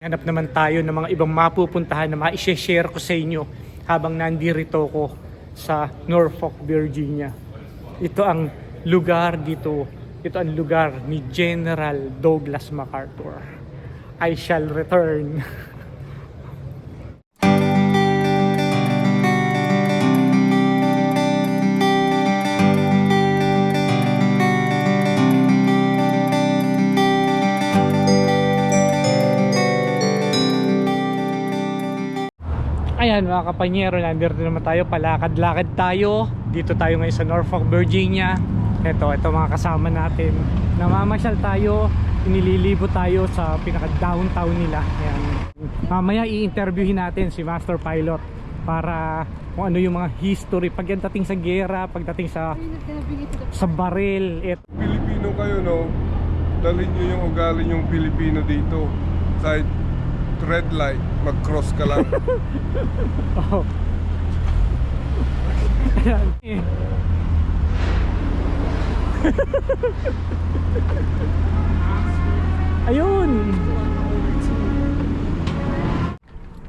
Hanap naman tayo ng mga ibang mapupuntahan na ma-share ko sa inyo habang nandirito ko sa Norfolk, Virginia. Ito ang lugar dito. Ito ang lugar ni General Douglas MacArthur. I shall return. Ayan mga kapanyero, nandito naman tayo, palakad-lakad tayo. Dito tayo ngayon sa Norfolk, Virginia. Ito, ito mga kasama natin. Namamasyal tayo, inililibo tayo sa pinaka-downtown nila. Ayan. Mamaya i-interviewin natin si Master Pilot para kung ano yung mga history pagdating sa gera, pagdating sa sa baril. Et, Pilipino kayo, no? Dalhin nyo yung ugali yung Pilipino dito. Kahit red light, mag-cross ka lang. oh. Ayan. Ayun.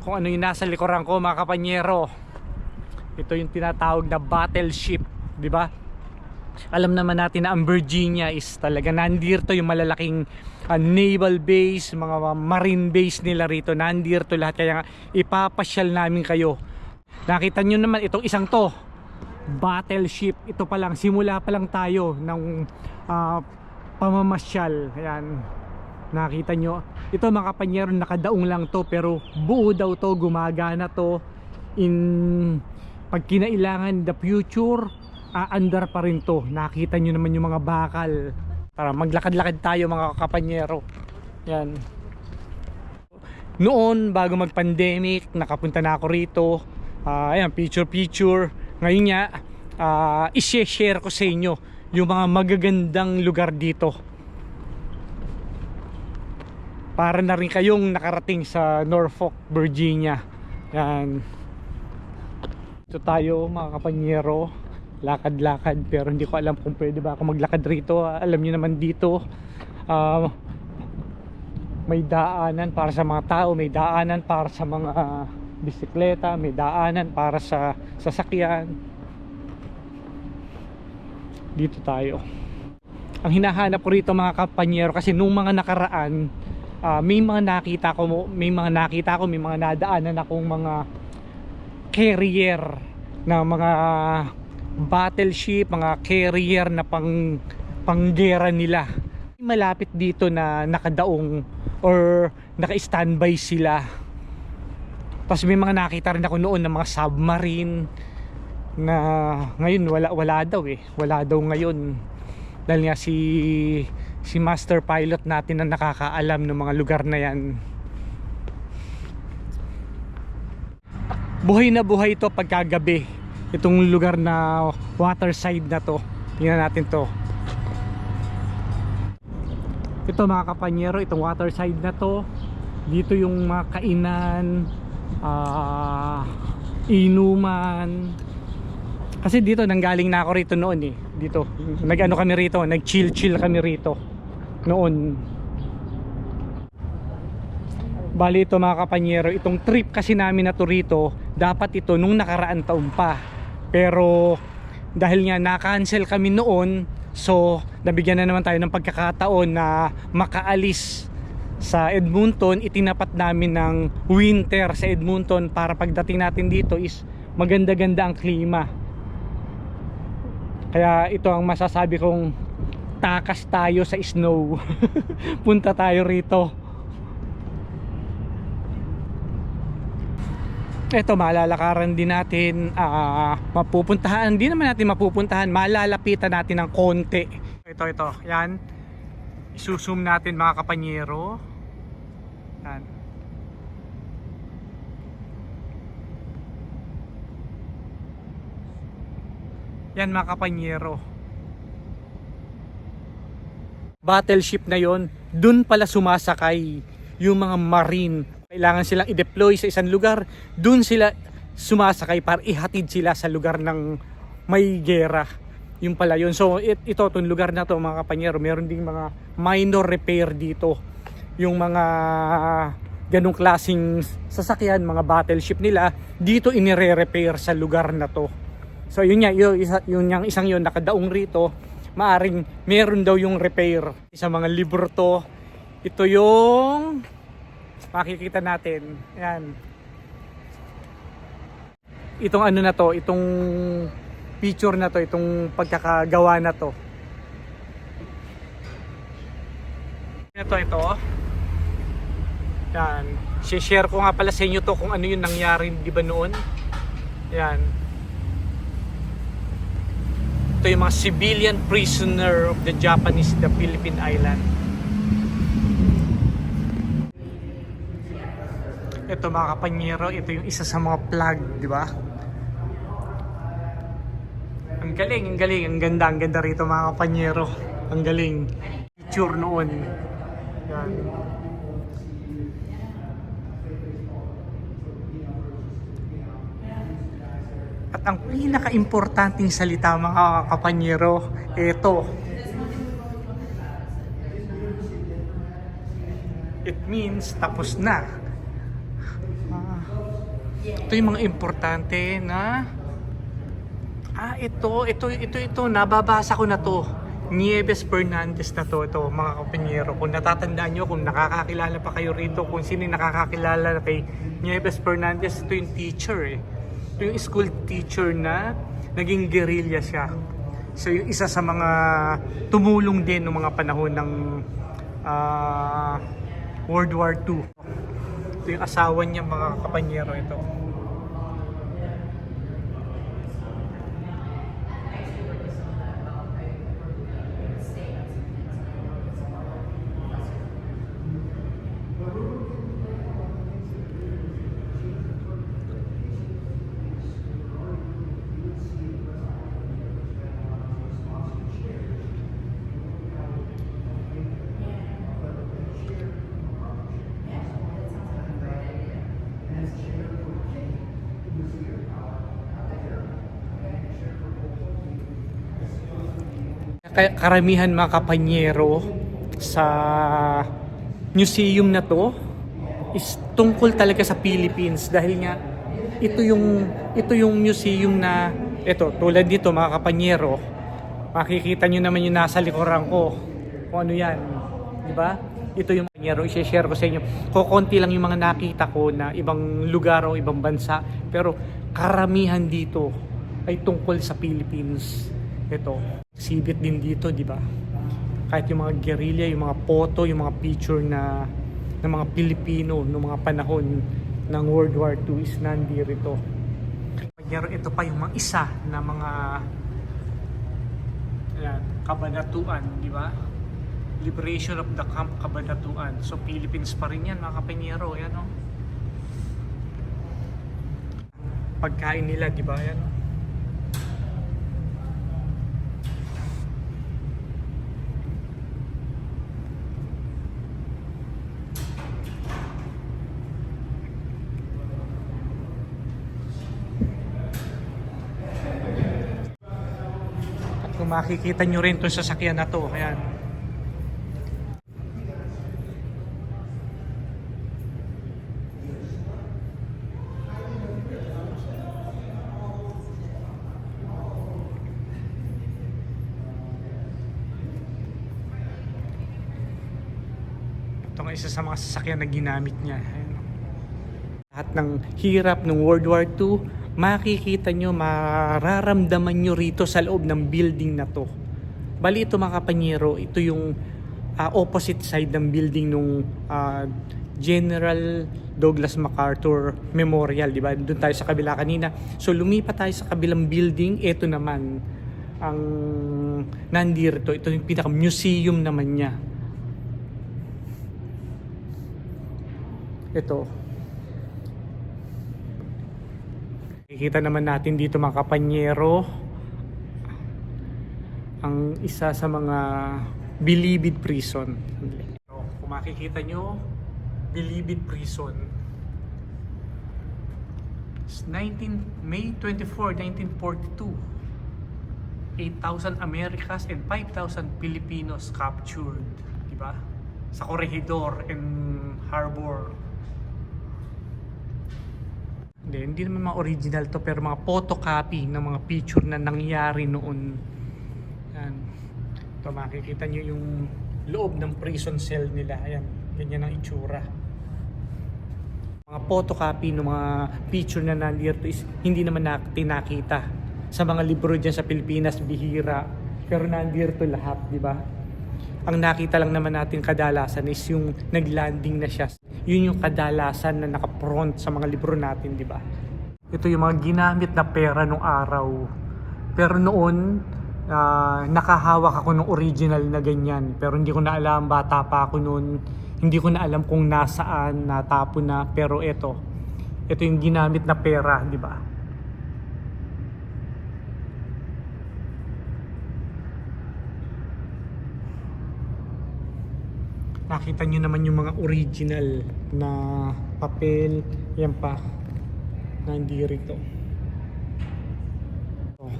Kung ano yung nasa likuran ko mga kapanyero. Ito yung tinatawag na battleship, di ba? Alam naman natin na ang Virginia is talaga nandito yung malalaking ah, naval base, mga marine base nila rito. Nandito lahat kaya ipapasyal namin kayo. Nakita nyo naman itong isang to, battleship. Ito pa lang, simula pa lang tayo ng ah, pamamasyal. Ayan. Nakita nyo. Ito mga kapanyero, nakadaong lang to pero buo daw to, gumagana to in pag kinailangan the future aandar pa rin to. Nakita nyo naman yung mga bakal. Para maglakad-lakad tayo mga kapanyero. Yan. Noon bago mag pandemic nakapunta na ako rito. Ah, ayan picture picture. Ngayon nga ah, i-share ko sa inyo yung mga magagandang lugar dito. Para na rin kayong nakarating sa Norfolk, Virginia. Yan. Ito tayo mga kapanyero lakad-lakad pero hindi ko alam kung pwede ba ako maglakad rito. Alam niyo naman dito ah, may daanan para sa mga tao may daanan para sa mga bisikleta may daanan para sa sasakyan. Dito tayo. Ang hinahanap ko rito mga kapanyero kasi nung mga nakaraan ah, may mga nakita ko may mga nakita ko may mga nadaanan akong mga carrier na mga battleship, mga carrier na pang panggera nila. Malapit dito na nakadaong or naka-standby sila. Tapos may mga nakita rin ako noon ng mga submarine na ngayon wala wala daw eh. Wala daw ngayon. Dahil nga si si master pilot natin na nakakaalam ng mga lugar na yan. buhay na buhay ito pagkagabi itong lugar na waterside na to. Tingnan natin to. Ito mga kapanyero itong waterside na to. Dito yung mga kainan ah, inuman. Kasi dito nanggaling na ako rito noon eh. Dito nag-ano kami rito nag chill chill kami rito noon. Bali ito mga kapanyero, itong trip kasi namin na to rito, dapat ito nung nakaraan taon pa. Pero dahil nga na-cancel kami noon, so nabigyan na naman tayo ng pagkakataon na makaalis sa Edmonton, itinapat namin ng winter sa Edmonton para pagdating natin dito is maganda-ganda ang klima. Kaya ito ang masasabi kong takas tayo sa snow. Punta tayo rito. Ito malalakaran din natin ah, mapupuntahan. Hindi naman natin mapupuntahan malalapitan natin ng konti. Ito ito. Yan. Isusum natin mga kapanyero. Yan. Yan mga kapanyero. Battleship na yon. Dun pala sumasakay yung mga marine kailangan silang i-deploy sa isang lugar dun sila sumasakay para ihatid sila sa lugar ng may gera yung pala yun so it, ito itong lugar na to mga kapanyero meron ding mga minor repair dito yung mga ganong klasing sasakyan, mga battleship nila, dito inire-repair sa lugar na to. So yun nga, yun, isa, yun yung isang yun nakadaong rito, maaring meron daw yung repair. Sa mga libro to, ito yung makikita natin. Ayan. Itong ano na to, itong picture na to, itong pagkakagawa na to. Ito, ito. Yan. share ko nga pala sa inyo to kung ano yung nangyari, di ba noon? Yan. Ito yung mga civilian prisoner of the Japanese, the Philippine Island. Ito mga kapanyero, ito yung isa sa mga plug, di ba? Ang galing, ang galing, ang ganda, ang ganda rito mga kapanyero. Ang galing. Picture noon. Yan. At ang pinaka-importanting salita mga kapanyero, ito. It means tapos na. Ito yung mga importante na Ah, ito, ito, ito, ito, nababasa ko na to. Nieves Fernandez na to, ito, mga kapanyero. Kung natatandaan nyo, kung nakakakilala pa kayo rito, kung sino yung nakakakilala kay Nieves Fernandez, ito yung teacher eh. Ito yung school teacher na naging guerrilla siya. So yung isa sa mga tumulong din ng mga panahon ng ah, World War II. Ito yung asawa niya mga kapanyero ito. Kaya karamihan mga kapanyero sa museum na to is tungkol talaga sa Philippines dahil nga ito yung ito yung museum na ito tulad dito mga kapanyero makikita nyo naman yung nasa likuran ko kung ano yan di ba? Ito yung kapanyero i-share ko sa inyo. Kukunti lang yung mga nakita ko na ibang lugar o ibang bansa pero karamihan dito ay tungkol sa Philippines. Ito exhibit din dito di ba? Kahit yung mga guerrilla yung mga photo yung mga picture na ng mga Pilipino noong mga panahon ng World War II is nandirito. Pero ito pa yung mga isa na mga ayan, kabanatuan di ba? Liberation of the Camp Kabanatuan. So Philippines pa rin yan mga kapanyero yan o pagkain nila di ba? Yan oh. At kung makikita nyo rin itong sasakyan na to, ayan. Ito nga isa sa mga sasakyan na ginamit niya. Ayan. Lahat ng hirap ng World War II, makikita nyo, mararamdaman nyo rito sa loob ng building na to. Bali ito mga kapanyero, ito yung ah, opposite side ng building nung ah, General Douglas MacArthur Memorial, di ba? Doon tayo sa kabila kanina. So lumipat tayo sa kabilang building, ito naman ang nandirito. Ito yung pinaka museum naman niya. Ito, Nakikita naman natin dito mga kapanyero ang isa sa mga Bilibid Prison. So, kung makikita nyo, Bilibid Prison. It's 19, May 24, 1942. 8,000 Americas and 5,000 Filipinos captured. Diba? Sa Corregidor and Harbor. Eh, hindi naman mga original to pero mga photocopy ng mga picture na nangyari noon. Yan. Ito makikita nyo yung loob ng prison cell nila. Ayan, ganyan ang itsura. Mga photocopy ng mga picture na nandito is hindi naman natin nakita. Sa mga libro dyan sa Pilipinas, bihira. Pero nandito lahat, di ba? Ang nakita lang naman natin kadalasan is yung naglanding na siya. Yun yung kadalasan na nakapront sa mga libro natin, di ba? Ito yung mga ginamit na pera nung araw. Pero noon, ah, nakahawak ako ng original na ganyan. Pero hindi ko na alam, bata pa ako noon. Hindi ko na alam kung nasaan, natapon na. Pero ito, ito yung ginamit na pera, di ba? Nakita nyo naman yung mga original na papel. Yan pa. Nandito.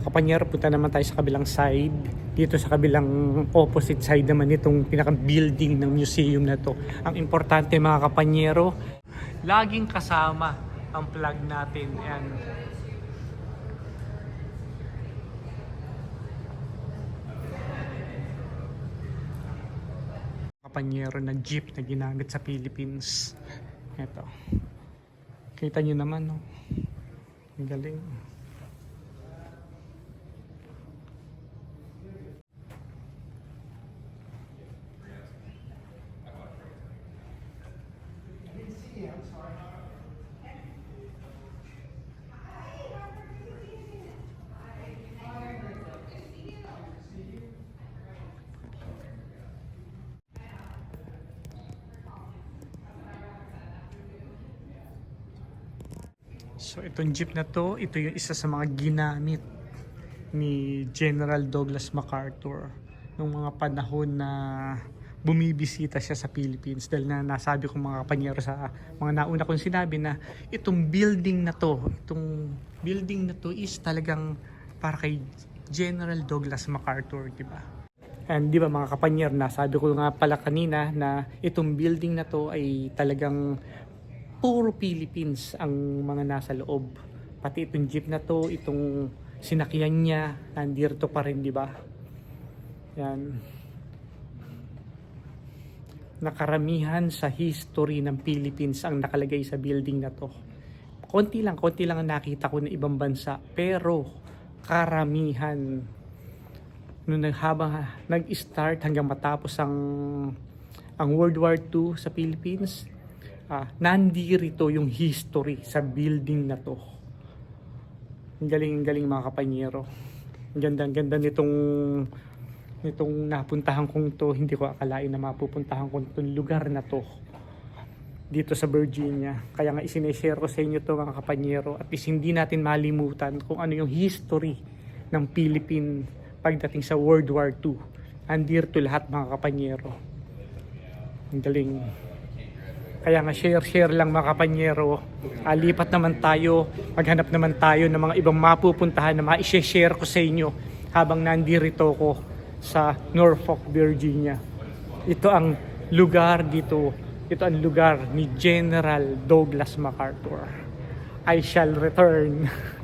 Kapanyero, punta naman tayo sa kabilang side. Dito sa kabilang opposite side naman itong pinaka-building ng museum na to. Ang importante mga kapanyero, laging kasama ang plug natin. Yan. Kapanyero na jeep na ginamit sa Philippines. Ito. Kita nyo naman, no? Ang galing. So itong jeep na to, ito yung isa sa mga ginamit ni General Douglas MacArthur nung mga panahon na bumibisita siya sa Philippines dahil na nasabi ko mga kapanyero sa mga nauna kong sinabi na itong building na to, itong building na to is talagang para kay General Douglas MacArthur, di ba? And di ba mga kapanyer, nasabi ko nga pala kanina na itong building na to ay talagang puro Philippines ang mga nasa loob. Pati itong jeep na to, itong sinakyan niya, nandito pa rin, di ba? Yan. Nakaramihan sa history ng Philippines ang nakalagay sa building na to. Konti lang, konti lang ang nakita ko na ibang bansa. Pero karamihan nung habang nag-start hanggang matapos ang ang World War II sa Philippines, ah, nandirito yung history sa building na to. Ang galing, ang galing mga kapanyero. Ang ganda, ang ganda nitong nitong napuntahan kong to. Hindi ko akalain na mapupuntahan ko itong lugar na to dito sa Virginia. Kaya nga isineshare ko sa inyo to mga kapanyero. At least hindi natin malimutan kung ano yung history ng Philippine pagdating sa World War II. Andito lahat mga kapanyero. Ang galing. Kaya nga share-share lang mga kapanyero. Ah, lipat naman tayo, maghanap naman tayo ng mga ibang mapupuntahan na ma-share ko sa inyo habang nandirito ko sa Norfolk, Virginia. Ito ang lugar dito. Ito ang lugar ni General Douglas MacArthur. I shall return.